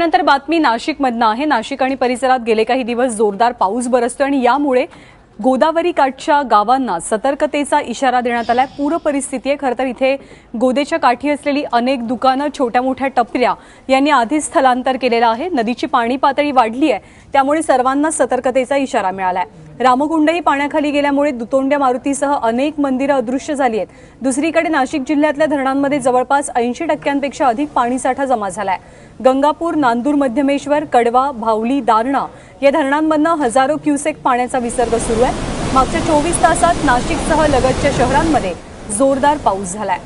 नंतर बातमी नाशिकमधनं आहे. नाशिक आणि परिसरात गेले काही दिवस जोरदार पाऊस बरसतोय आणि यामुळे गोदावरी काठच्या गावांना सतर्कतेचा इशारा देण्यात आलाय. पूर परिस्थिती आहे. खरं तर इथे गोदेच्या काठी असलेली अनेक दुकानं छोट्या मोठ्या टपऱ्या यांनी आधीच स्थलांतर केलेलं आहे. नदीची पाणी पातळी वाढली आहे. त्यामुळे सर्वांना सतर्कतेचा इशारा मिळाला आहे रामकुंडही पाण्याखाली गेल्यामुळे दुतोंड्या मारुतीसह अनेक मंदिरं अदृश्य झाली आहेत. दुसरीकडे नाशिक जिल्ह्यातल्या धरणांमध्ये जवळपास ऐंशी टक्क्यांपेक्षा अधिक पाणीसाठा जमा झाला आहे गंगापूर नांदूर मध्यमेश्वर कडवा भावली दारणा या धरणांमधनं हजारो क्युसेक पाण्याचा विसर्ग सुरू आहे. मागच्या चोवीस तासात नाशिकसह लगतच्या शहरांमध्ये जोरदार पाऊस झालाय.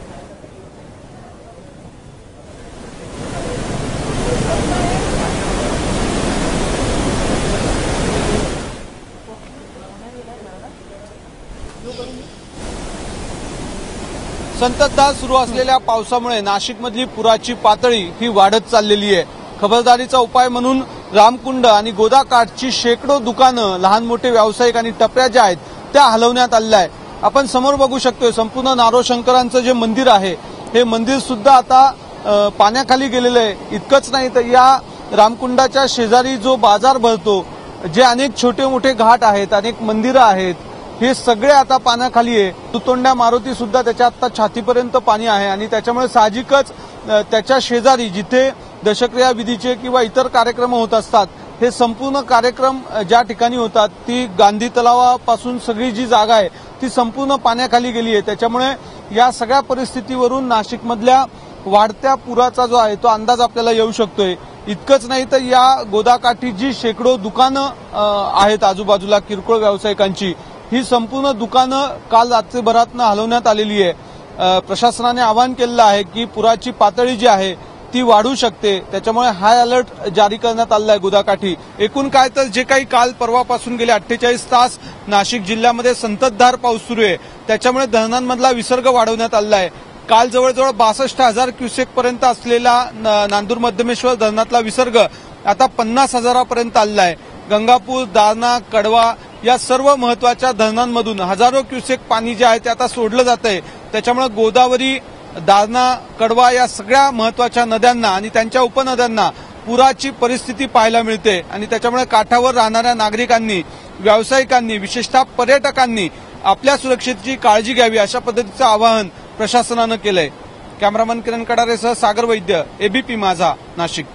संततधार सुरू असलेल्या पावसामुळे नाशिकमधली पुराची पातळी ही वाढत चाललेली आहे. खबरदारीचा उपाय म्हणून रामकुंड आणि गोदाकाठची शेकडो दुकानं लहान मोठे व्यावसायिक आणि टपऱ्या ज्या आहेत त्या हलवण्यात आलेल्या आहे आपण समोर बघू शकतोय संपूर्ण नारोशंकरांचं जे मंदिर आहे हे मंदिर सुद्धा आता पाण्याखाली गेलेलं आहे. इतकंच नाही तर या रामकुंडाच्या शेजारी जो बाजार भरतो जे अनेक छोटे मोठे घाट आहेत अनेक मंदिरं आहेत हे सगळे आता पाण्याखाली आहे. तुतोंड्या मारुती सुद्धा त्याच्या आता छातीपर्यंत पाणी आहे आणि त्याच्यामुळे साहजिकच त्याच्या शेजारी जिथे दशक्रिया विधीचे किंवा इतर कार्यक्रम होत असतात हे संपूर्ण कार्यक्रम ज्या ठिकाणी होतात ती गांधी तलावापासून सगळी जी जागा आहे ती संपूर्ण पाण्याखाली गेली आहे. त्याच्यामुळे या सगळ्या परिस्थितीवरून नाशिकमधल्या वाढत्या पुराचा जो आहे तो अंदाज आपल्याला येऊ शकतोय. इतकंच नाही तर या गोदाकाठी जी शेकडो दुकानं आहेत आजूबाजूला किरकोळ व्यावसायिकांची ही संपूर्ण दुकानं काल रात्रीभरातनं हलवण्यात आलेली आहे. प्रशासनाने आवाहन केलेलं आहे की पुराची पातळी जी आहे ती वाढू शकते. त्याच्यामुळे हाय अलर्ट जारी करण्यात आलेला आहे गुदाकाठी. एकूण काय तर जे काही काल परवापासून गेले अठ्ठेचाळीस तास नाशिक जिल्ह्यामध्ये संततधार पाऊस सुरू आहे. त्याच्यामुळे धरणांमधला विसर्ग वाढवण्यात आलेला आहे. काल जवळजवळ बासष्ट हजार क्युसेक पर्यंत असलेला नांदूर मध्यमेश्वर धरणातला विसर्ग आता पन्नास हजारापर्यंत आलेला आहे. गंगापूर दारणा कडवा या सर्व महत्त्वाच्या धरणांमधून हजारो क्युसेक पाणी जे आहे ते आता सोडलं जात आहे त्याच्यामुळे गोदावरी दारणा कडवा या सगळ्या महत्त्वाच्या नद्यांना आणि त्यांच्या उपनद्यांना पुराची परिस्थिती पाहायला मिळते. आणि त्याच्यामुळे काठावर राहणाऱ्या नागरिकांनी व्यावसायिकांनी विशेषतः पर्यटकांनी आपल्या सुरक्षेची काळजी घ्यावी अशा पद्धतीचं आवाहन प्रशासनानं केलंय. कॅमेरामन किरण कडारेसह सागर वैद्य एबीपी माझा नाशिक.